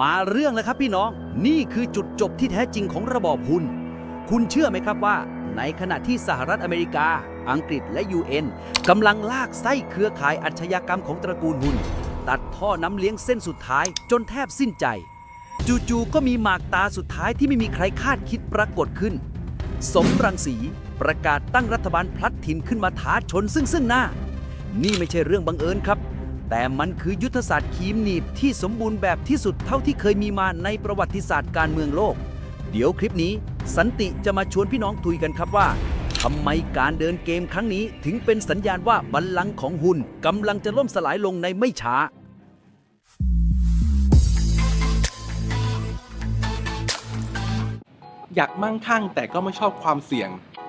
มาเรื่องแล้วครับพี่น้อง นี่คือจุดจบที่แท้จริงของระบอบหุ้นคุณเชื่อไหมครับว่า ในขณะที่สหรัฐอเมริกา อังกฤษและ UN กำลังลากไส้เครือข่ายอาชญากรรมของตระกูลหุ้นตัดท่อน้ำเลี้ยงเส้นสุดท้ายจนแทบสิ้นใจ จู่ๆก็มีหมากตาสุดท้ายที่ไม่มีใครคาดคิดปรากฏขึ้น สมรังสีประกาศตั้งรัฐบาลพลัดถิ่นขึ้นมาท้าชนซึ่งซึ่งหน้า นี่ไม่ใช่เรื่องบังเอิญครับ แต่มันคือยุทธศาสตร์คีมหนีบที่สมบูรณ์แบบที่สุดเท่าที่เคยมีมาในประวัติศาสตร์การเมืองโลก เดี๋ยวคลิปนี้ สันติจะมาชวนพี่น้องคุยกันครับว่าทำไมการเดินเกมครั้งนี้ถึงเป็นสัญญาณว่าบัลลังก์ของหุ่นกำลังจะล่มสลายลงในไม่ช้าอยากมั่งคั่งแต่ก็ไม่ชอบความเสี่ยง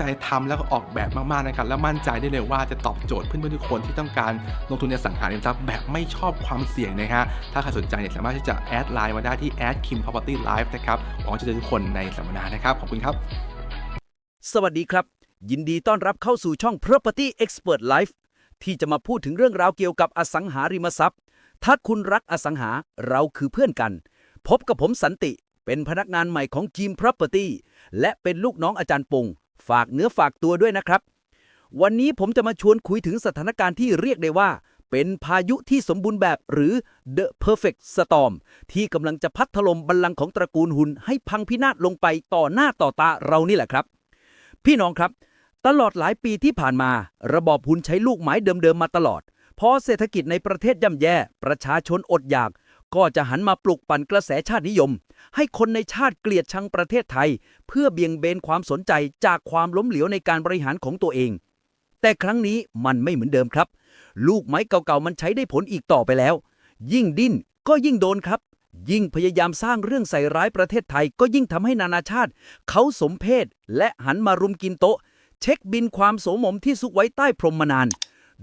จใจทำแล้วก็ออกแบบมากๆนะครับ และมั่นใจได้เลยว่าจะตอบโจทย์เพื่อนๆทุกคนที่ต้องการลงทุนในอสังหาริมทรัพย์แบบไม่ชอบความเสี่ยงนะฮะ ถ้าใครสนใจเนี่ยสามารถที่จะแอดไลน์มาได้ที่ a d kim property live นะครับหวังจะเจอทุกคนในสัมมนานะครับ ขอบคุณครับ สวัสดีครับ ยินดีต้อนรับเข้าสู่ช่อง Property Expert Life ที่จะมาพูดถึงเรื่องราวเกี่ยวกับอสังหาริมทรัพย์ ถ้าคุณรักอสังหาเราคือเพื่อนกัน พบกับผมสันติเป็นพนักงานใหม่ของ Team Property และเป็นลูกน้องอาจารย์ปง ฝากเนื้อฝากตัวด้วยนะครับ วันนี้ผมจะมาชวนคุยถึงสถานการณ์ที่เรียกได้ว่า เป็นพายุที่สมบูรณ์แบบหรือ The Perfect Storm ที่กำลังจะพัดถล่มบัลลังก์ของตระกูลหุ่นให้พังพินาศลงไปต่อหน้าต่อตาเรานี่แหละครับ พี่น้องครับ ตลอดหลายปีที่ผ่านมา ระบอบหุ้นใช้ลูกไม้เดิมๆมาตลอดพอเศรษฐกิจในประเทศย่ำแย่ ประชาชนอดอยาก ก็จะหันมาปลุกปั่นกระแสชาตินิยม ให้คนในชาติเกลียดชังประเทศไทย เพื่อเบี่ยงเบนความสนใจจากความล้มเหลวในการบริหารของตัวเอง แต่ครั้งนี้มันไม่เหมือนเดิมครับ ลูกไม้เก่าๆมันใช้ได้ผลอีกต่อไปแล้ว ยิ่งดิ้นก็ยิ่งโดนครับ ยิ่งพยายามสร้างเรื่องใส่ร้ายประเทศไทย ก็ยิ่งทำให้นานาชาติ เขาสมเพศและหันมารุมกินโต๊ะ เช็คบินความโสมมที่ซุกไว้ใต้พรมมานาน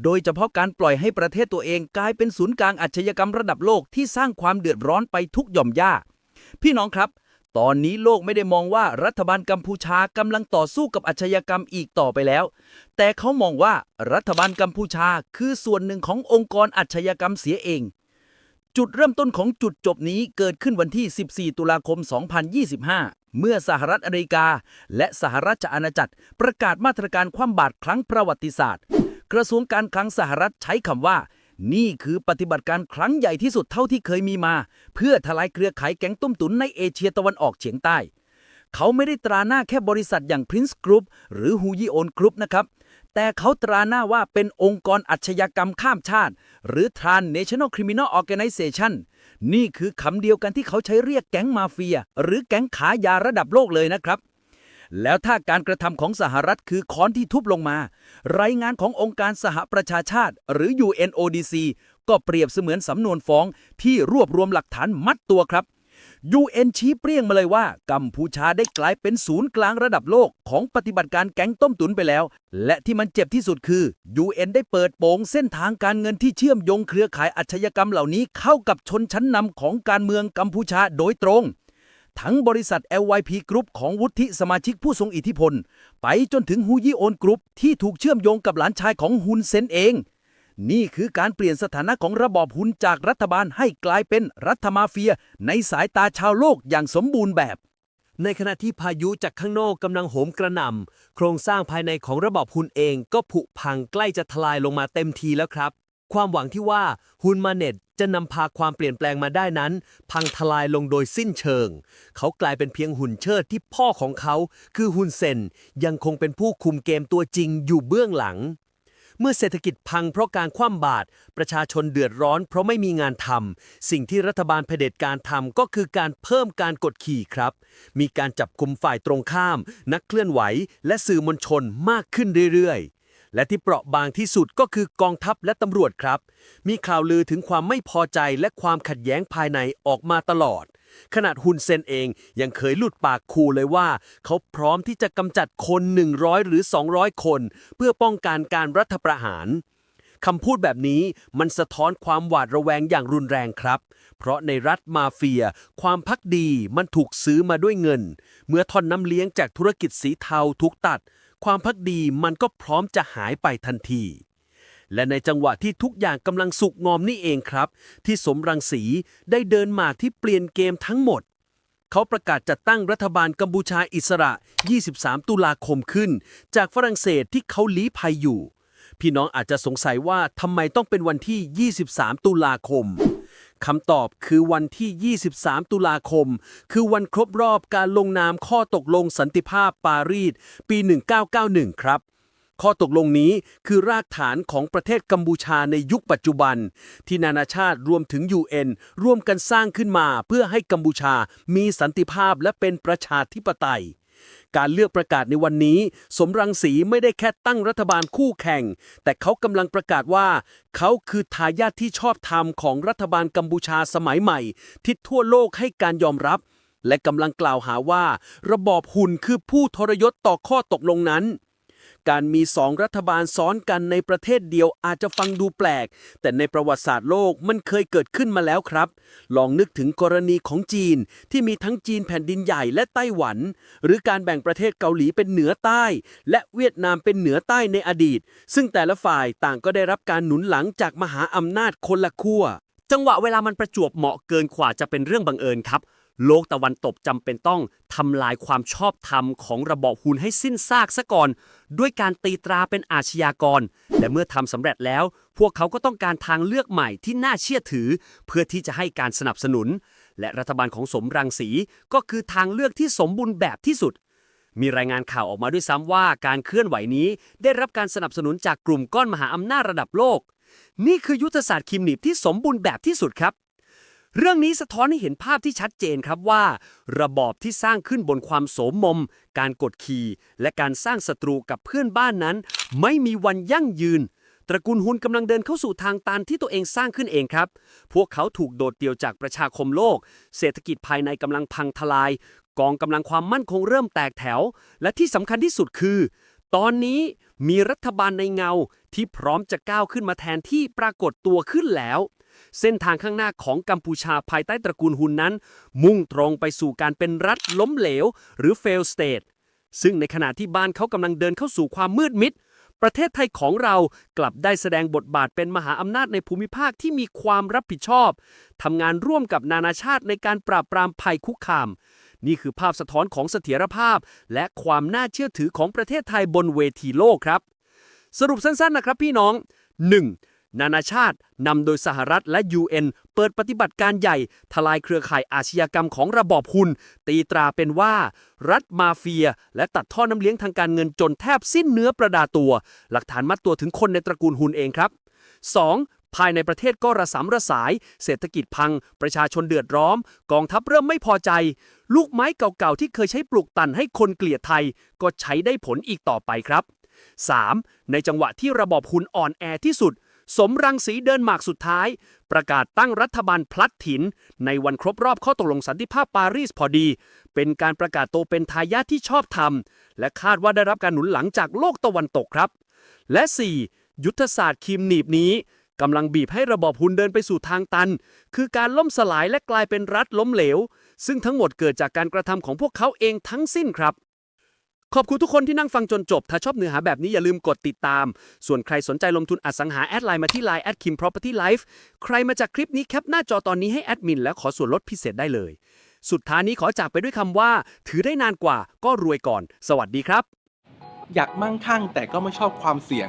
โดยเฉพาะการปล่อยให้ประเทศตัวเองกลายเป็นศูนย์กลางอาชญากรรมระดับโลกที่สร้างความเดือดร้อนไปทุกหย่อมย่า พี่น้องครับ ตอนนี้โลกไม่ได้มองว่ารัฐบาลกัมพูชากำลังต่อสู้กับอาชญากรรมอีกต่อไปแล้ว แต่เขามองว่ารัฐบาลกัมพูชาคือส่วนหนึ่งขององค์กรอาชญากรรมเสียเอง จุดเริ่มต้นของจุดจบนี้เกิดขึ้นวันที่ 14 ตุลาคม 2025เมื่อสหรัฐอเมริกา และสหราชอาณาจักรประกาศมาตรการคว่ำบาตรครั้งประวัติศาสตร์ กระทรวงการคลังสหรัฐใช้คำว่า นี่คือปฏิบัติการครั้งใหญ่ที่สุดเท่าที่เคยมีมา เพื่อทลายเครือข่ายแก๊งต้มตุ๋นในเอเชียตะวันออกเฉียงใต้ เขาไม่ได้ตราหน้าแค่บริษัทอย่าง Prince Group หรือ h u y i o n Group นะครับ แต่เขาตราหน้าว่าเป็นองค์กรอาชญากรรมข้ามชาติ หรือ Transnational Criminal Organization นี่คือคำเดียวกันที่เขาใช้เรียกแก๊งมาเฟีย หรือแก๊งขายาระดับโลกเลยนะครับ แล้วถ้าการกระทำของสหรัฐคือค้อนที่ทุบลงมา รายงานขององค์การสหประชาชาติ หรือ UNODC ก็เปรียบเสมือนสำนวนฟ้องที่รวบรวมหลักฐานมัดตัวครับ UN ชี้เปรี้ยงมาเลยว่า กัมพูชาได้กลายเป็นศูนย์กลางระดับโลกของปฏิบัติการแก๊งต้มตุนไปแล้ว และที่มันเจ็บที่สุดคือ UN ได้เปิดโปงเส้นทางการเงินที่เชื่อมโยงเครือข่ายอาชญากรรมเหล่านี้เข้ากับชนชั้นนำของการเมืองกัมพูชาโดยตรง ทั้งบริษัท LYP Group ของวุฒิสมาชิกผู้ทรงอิทธิพล ไปจนถึงฮูยี่โอนกรุ๊ปที่ถูกเชื่อมโยงกับหลานชายของฮุนเซนเอง นี่คือการเปลี่ยนสถานะของระบอบหุนจากรัฐบาลให้กลายเป็นรัฐมาเฟีย ในสายตาชาวโลกอย่างสมบูรณ์แบบ ในขณะที่พายุจากข้างนอกกำลังโหมกระหน่ำโครงสร้างภายในของระบอบหุ้นเองก็ผุพังใกล้จะทลายลงมาเต็มทีแล้วครับ ความหวังที่ว่าหุ้นมาเน็ตจะนำพาความเปลี่ยนแปลงมาได้นั้น พังทลายลงโดยสิ้นเชิง เขากลายเป็นเพียงหุ่นเชิดที่พ่อของเขา คือฮุนเซนยังคงเป็นผู้คุมเกมตัวจริงอยู่เบื้องหลัง เมื่อเศรษฐกิจพังเพราะการคว่ำบาตรประชาชนเดือดร้อนเพราะไม่มีงานทำสิ่งที่รัฐบาลเผด็จการทำก็คือการเพิ่มการกดขี่ครับ มีการจับกลุมฝ่ายตรงข้าม นักเคลื่อนไหว และสื่อมวลชนมากขึ้นเรื่อยๆ และที่เปราะบางที่สุดก็คือกองทัพและตำรวจครับ มีข่าวลือถึงความไม่พอใจและความขัดแย้งภายในออกมาตลอด ขนาดฮุนเซนเองยังเคยหลุดปากคูเลยว่า เขาพร้อมที่จะกำจัดคน 100 หรือ 200 คน เพื่อป้องกันการรัฐประหารคำพูดแบบนี้มันสะท้อนความหวาดระแวงอย่างรุนแรงครับ เพราะในรัฐมาเฟีย ความพักดีมันถูกซื้อมาด้วยเงิน เมื่อท่อนน้ำเลี้ยงจากธุรกิจสีเทาถูกตัด ความพักดีมันก็พร้อมจะหายไปทันที และในจังหวะที่ทุกอย่างกำลังสุกงอมนี่เองครับ ที่สมรังสีได้เดินมาที่เปลี่ยนเกมทั้งหมด เขาประกาศจัดตั้งรัฐบาลกัมพูชาอิสระ 23 ตุลาคมขึ้น จากฝรั่งเศสที่เขาลี้ภัยอยู่ พี่น้องอาจจะสงสัยว่าทำไมต้องเป็นวันที่ 23 ตุลาคม คำตอบคือวันที่ 23 ตุลาคม คือวันครบรอบการลงนามข้อตกลงสันติภาพปารีสปี 1991 ครับ ข้อตกลงนี้คือรากฐานของประเทศกัมพูชาในยุคปัจจุบัน ที่นานาชาติรวมถึง UN ร่วมกันสร้างขึ้นมาเพื่อให้กัมพูชามีสันติภาพและเป็นประชาธิปไตย การเลือกประกาศในวันนี้ สมรังสีไม่ได้แค่ตั้งรัฐบาลคู่แข่ง แต่เขากำลังประกาศว่า เขาคือทายาทที่ชอบธรรมของรัฐบาลกัมพูชาสมัยใหม่ ที่ทั่วโลกให้การยอมรับ และกำลังกล่าวหาว่า ระบอบหุ่นคือผู้ทรยศต่อข้อตกลงนั้น การมีสองรัฐบาลซ้อนกันในประเทศเดียวอาจจะฟังดูแปลก แต่ในประวัติศาสตร์โลกมันเคยเกิดขึ้นมาแล้วครับ ลองนึกถึงกรณีของจีนที่มีทั้งจีนแผ่นดินใหญ่และไต้หวัน หรือการแบ่งประเทศเกาหลีเป็นเหนือใต้ และเวียดนามเป็นเหนือใต้ในอดีต ซึ่งแต่ละฝ่ายต่างก็ได้รับการหนุนหลังจากมหาอำนาจคนละขั้วจังหวะเวลามันประจวบเหมาะเกินกว่าจะเป็นเรื่องบังเอิญครับ โลกตะวันตกจำเป็นต้องทำลายความชอบธรรมของระบอบหุนให้สิ้นซากซะก่อน ด้วยการตีตราเป็นอาชญากร และเมื่อทำสำเร็จแล้ว พวกเขาก็ต้องการทางเลือกใหม่ที่น่าเชื่อถือ เพื่อที่จะให้การสนับสนุน และรัฐบาลของสมรังสีก็คือทางเลือกที่สมบูรณ์แบบที่สุดมีรายงานข่าวออกมาด้วยซ้ำว่าการเคลื่อนไหวนี้ได้รับการสนับสนุนจากกลุ่มก้อนมหาอำนาจระดับโลก นี่คือยุทธศาสตร์คิมหนีบที่สมบูรณ์แบบที่สุดครับ เรื่องนี้สะท้อนให้เห็นภาพที่ชัดเจนครับว่า ระบอบที่สร้างขึ้นบนความโสมมม การกดขี่ และการสร้างศัตรูกับเพื่อนบ้านนั้น ไม่มีวันยั่งยืน ตระกูลฮุนกำลังเดินเข้าสู่ทางตันที่ตัวเองสร้างขึ้นเองครับ พวกเขาถูกโดดเดี่ยวจากประชาคมโลก เศรษฐกิจภายในกำลังพังทลาย กองกำลังความมั่นคงเริ่มแตกแถว และที่สำคัญที่สุดคือ ตอนนี้มีรัฐบาลในเงาที่พร้อมจะก้าวขึ้นมาแทนที่ปรากฏตัวขึ้นแล้ว เส้นทางข้างหน้าของกัมพูชาภายใต้ตระกูลฮุนนั้น มุ่งตรงไปสู่การเป็นรัฐล้มเหลว หรือ fail state ซึ่งในขณะที่บ้านเขากำลังเดินเข้าสู่ความมืดมิด ประเทศไทยของเรากลับได้แสดงบทบาทเป็นมหาอำนาจในภูมิภาคที่มีความรับผิดชอบทำงานร่วมกับนานาชาติในการปราบปรามภัยคุกคาม นี่คือภาพสะท้อนของเสถียรภาพ และความน่าเชื่อถือของประเทศไทยบนเวทีโลกครับ สรุปสั้นๆนะครับพี่น้อง 1. นานาชาตินำโดยสหรัฐและ UN เปิดปฏิบัติการใหญ่ ทลายเครือข่ายอาชญากรรมของระบอบหุนตีตราเป็นว่า รัฐมาเฟีย และตัดท่อน้ำเลี้ยงทางการเงินจนแทบสิ้นเนื้อประดาตัว หลักฐานมัดตัวถึงคนในตระกูลหุนเองครับ 2. ภายในประเทศก็ระสำระสาย เศรษฐกิจพัง ประชาชนเดือดร้อนกองทัพเริ่มไม่พอใจ ลูกไม้เก่าๆที่เคยใช้ปลูกตันให้คนเกลียดไทย ก็ใช้ได้ผลอีกต่อไปครับ 3. ในจังหวะที่ระบอบหุนอ่อนแอที่สุด สมรังสีเดินหมากสุดท้าย ประกาศตั้งรัฐบาลพลัดถิ่นในวันครบรอบข้อตกลงสันติภาพปารีสพอดี เป็นการประกาศโตเป็นทายาทที่ชอบธรรม และคาดว่าได้รับการหนุนหลังจากโลกตะวันตกครับ และ 4. ยุทธศาสตร์คิมหนีบนี้ กำลังบีบให้ระบอบหุนเดินไปสู่ทางตัน คือการล่มสลายและกลายเป็นรัฐล้มเหลว ซึ่งทั้งหมดเกิดจากการกระทำของพวกเขาเองทั้งสิ้นครับ ขอบคุณทุกคนที่นั่งฟังจนจบ ถ้าชอบเนื้อหาแบบนี้อย่าลืมกดติดตาม ส่วนใครสนใจลงทุนอสังหาแอดไลน์มาที่ Line แอดคิม property life ใครมาจากคลิปนี้แคปหน้าจอตอนนี้ให้แอดมินแล้วขอส่วนลดพิเศษได้เลย สุดท้ายนี้ขอจากไปด้วยคำว่า ถือได้นานกว่าก็รวยก่อน สวัสดีครับ อยากมั่งคั่งแต่ก็ไม่ชอบความเสี่ยง